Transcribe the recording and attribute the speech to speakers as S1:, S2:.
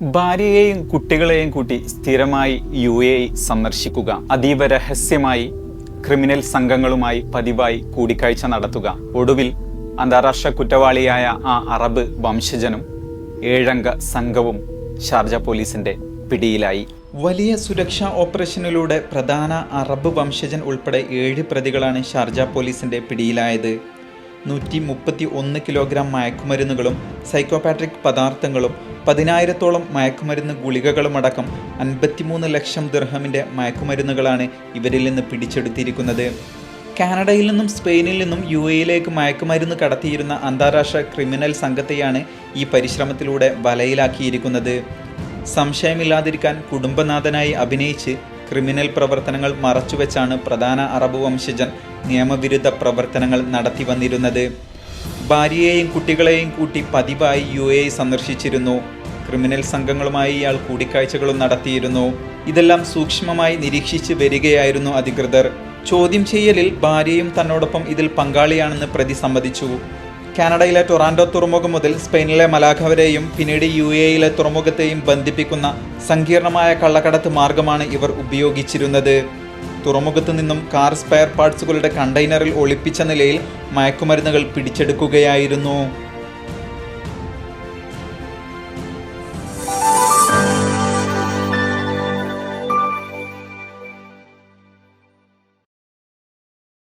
S1: ഭാര്യയെയും കുട്ടികളെയും കൂട്ടി സ്ഥിരമായി യു എ സന്ദർശിക്കുക. അതീവ രഹസ്യമായി ക്രിമിനൽ സംഘങ്ങളുമായി പതിവായി കൂടിക്കാഴ്ച നടത്തുക. ഒടുവിൽ അന്താരാഷ്ട്ര കുറ്റവാളിയായ ആ അറബ് വംശജനും ഏഴംഗ സംഘവും ഷാർജ പോലീസിന്റെ പിടിയിലായി. വലിയ സുരക്ഷാ ഓപ്പറേഷനിലൂടെ പ്രധാന അറബ് വംശജൻ ഉൾപ്പെടെ ഏഴ് പ്രതികളാണ് ഷാർജ പോലീസിന്റെ പിടിയിലായത്. നൂറ്റി മുപ്പത്തി ഒന്ന് കിലോഗ്രാം മയക്കുമരുന്നുകളും സൈക്കോപാട്രിക് പദാർത്ഥങ്ങളും പതിനായിരത്തോളം മയക്കുമരുന്ന് ഗുളികകളുമടക്കം അൻപത്തിമൂന്ന് ലക്ഷം ദിർഹമിന്റെ മയക്കുമരുന്നുകളാണ് ഇവരിൽ നിന്ന് പിടിച്ചെടുത്തിരിക്കുന്നത്. കാനഡയിൽ നിന്നും സ്പെയിനിൽ നിന്നും യു എയിലേക്ക് മയക്കുമരുന്ന് കടത്തിയിരുന്ന അന്താരാഷ്ട്ര ക്രിമിനൽ സംഘത്തെയാണ് ഈ പരിശ്രമത്തിലൂടെ വലയിലാക്കിയിരിക്കുന്നത്. സംശയമില്ലാതിരിക്കാൻ കുടുംബനാഥനായി അഭിനയിച്ച് ക്രിമിനൽ പ്രവർത്തനങ്ങൾ മറച്ചുവെച്ചാണ് പ്രധാന അറബ് വംശജൻ നിയമവിരുദ്ധ പ്രവർത്തനങ്ങൾ നടത്തി വന്നിരുന്നത്. ഭാര്യയെയും കുട്ടികളെയും കൂട്ടി പതിവായി യു എ സന്ദർശിച്ചിരുന്നു. ക്രിമിനൽ സംഘങ്ങളുമായി ഇയാൾ കൂടിക്കാഴ്ചകളും നടത്തിയിരുന്നു. ഇതെല്ലാം സൂക്ഷ്മമായി നിരീക്ഷിച്ച് വരികയായിരുന്നു അധികൃതർ. ചോദ്യം ചെയ്യലിൽ ഭാര്യയും തന്നോടൊപ്പം ഇതിൽ പങ്കാളിയാണെന്ന് പ്രതി സമ്മതിച്ചു. കാനഡയിലെ ടൊറാൻഡോ തുറമുഖം മുതൽ സ്പെയിനിലെ മലാഖ വരെയും പിന്നീട് യു എയിലെ തുറമുഖത്തെയും ബന്ധിപ്പിക്കുന്ന സങ്കീർണമായ കള്ളക്കടത്ത് മാർഗമാണ് ഇവർ ഉപയോഗിച്ചിരുന്നത്. തുറമുഖത്തു നിന്നും കാർ സ്പെയർ പാർട്സുകളുടെ കണ്ടെയ്നറിൽ ഒളിപ്പിച്ച നിലയിൽ മയക്കുമരുന്നുകൾ പിടിച്ചെടുക്കുകയായിരുന്നു.